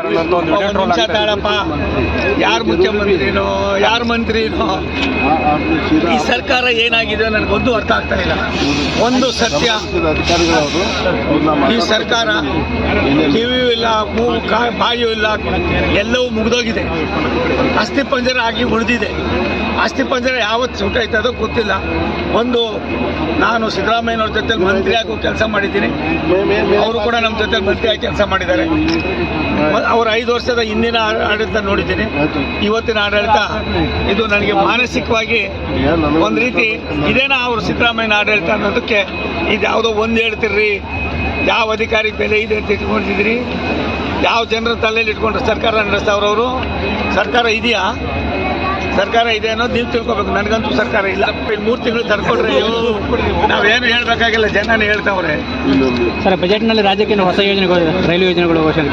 ನಿಮಿಷ. ತಾಳಪ್ಪ ಯಾರು ಮುಖ್ಯಮಂತ್ರಿನೋ ಯಾರು ಮಂತ್ರಿನೋ. ಈ ಸರ್ಕಾರ ಏನಾಗಿದೆ ನನಗೊಂದು ಅರ್ಥ ಆಗ್ತಾ ಇಲ್ಲ. ಒಂದು ಸತ್ಯ. ಈ ಸರ್ಕಾರ ಕಿವಿಯೂ ಇಲ್ಲ ಮೂಗು ಬಾಯಿಯೂ ಇಲ್ಲ ಎಲ್ಲವೂ ಮುಗಿದೋಗಿದೆ. ಅಸ್ಥಿ ಪಂಜರ ಆಗಿ ಉಳಿದಿದೆ. ಅಸ್ಥಿ ಪಂಜರ ಯಾವತ್ತು ಸುಟ್ಟೈತದೋ ಗೊತ್ತಿಲ್ಲ. ಒಂದು, ನಾನು ಸಿದ್ದರಾಮಯ್ಯನವ್ರ ಜೊತೆ ಮಂತ್ರಿ ಆಗೋ ಕೆಲಸ ಮಾಡಿದ್ದೀನಿ. ಅವರು ಕೂಡ ನಮ್ಮ ಜೊತೆ ಮಂತ್ರಿ ಆಗಿ ಕೆಲಸ ಮಾಡಿದ್ದಾರೆ. ಅವರ ಐದು ವರ್ಷದ ಹಿಂದಿನ ಆಡಳಿತ ನೋಡಿದ್ದೀನಿ. ಇವತ್ತಿನ ಆಡಳಿತ, ಇದು ನನಗೆ ಮಾನಸಿಕವಾಗಿ ಒಂದು ರೀತಿ ಇದೇನಾ ಅವರು ಸಿದ್ದರಾಮಯ್ಯನ ಆಡಳಿತ ಅನ್ನೋದಕ್ಕೆ ಇದು ಯಾವುದೋ ಒಂದು ಹೇಳ್ತಿರ್ರಿ. ಯಾವ ಅಧಿಕಾರಿ ಬೆಲೆ ಇದೆ ಅಂತ ಇಟ್ಕೊಂಡಿದ್ರಿ ಯಾವ ಜನರ ತಲೆಯಲ್ಲಿ ಇಟ್ಕೊಂಡ್ರೆ ಸರ್ಕಾರ ನಡೆಸ್ತಾವ್ರವರು ಸರ್ಕಾರ ಇದೆಯಾ? ಸರ್ಕಾರ ಇದೆ ಅನ್ನೋದು ನೀವು ತಿಳ್ಕೊಬೇಕು. ನನಗಂತೂ ಸರ್ಕಾರ ಇಲ್ಲ. ಮೂರು ತಿಂಗಳು ತಡ್ಕೊಡ್ರಿ ನಾವೇನು ಹೇಳ್ಬೇಕಾಗಿಲ್ಲ. ಜನನೇ ಹೇಳ್ತಾವ್ರೆ. ಸರ್ ಬಜೆಟ್ನಲ್ಲಿ ರಾಜ್ಯಕ್ಕೆ ಹೊಸ ಯೋಜನೆಗಳು ರೈಲು ಯೋಜನೆಗಳು ಸರ್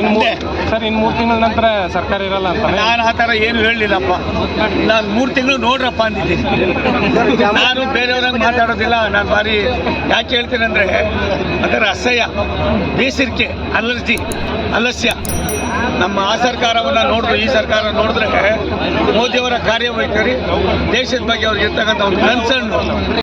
ಇನ್ನು ಮೂರು ಸರ್ ಇನ್ನು ಮೂರು ತಿಂಗಳ ನಂತರ ಸರ್ಕಾರ ಇರಲ್ಲ ಅಂತ ನಾನು ಆ ಥರ ಏನು ಹೇಳಲಿಲ್ಲಪ್ಪ. ನಾನು ಮೂರು ತಿಂಗಳು ನೋಡ್ರಪ್ಪ ಅಂದಿದ್ದೀನಿ. ನಾನು ಬೇರೆಯವ್ರಂಗೆ ಮಾತಾಡೋದಿಲ್ಲ. ನಾನು ಬಾರಿ ಯಾಕೆ ಹೇಳ್ತೀನಿ ಅಂದರೆ ಅದರ ಅಸಹ್ಯ ಬೇಸಿರಿಕೆ ಅಲರ್ಜಿ ಅಲಸ್ಯ. ನಮ್ಮ ಆ ಸರ್ಕಾರವನ್ನು ನೋಡಿದ್ರು ಈ ಸರ್ಕಾರ ನೋಡಿದ್ರೆ ಮೋದಿಯವರ ಕಾರ್ಯವೈಖರಿ ದೇಶದ ಬಗ್ಗೆ ಅವ್ರಿಗೆ ಇರ್ತಕ್ಕಂಥ ಒಂದು ಕನ್ಸರ್ನ್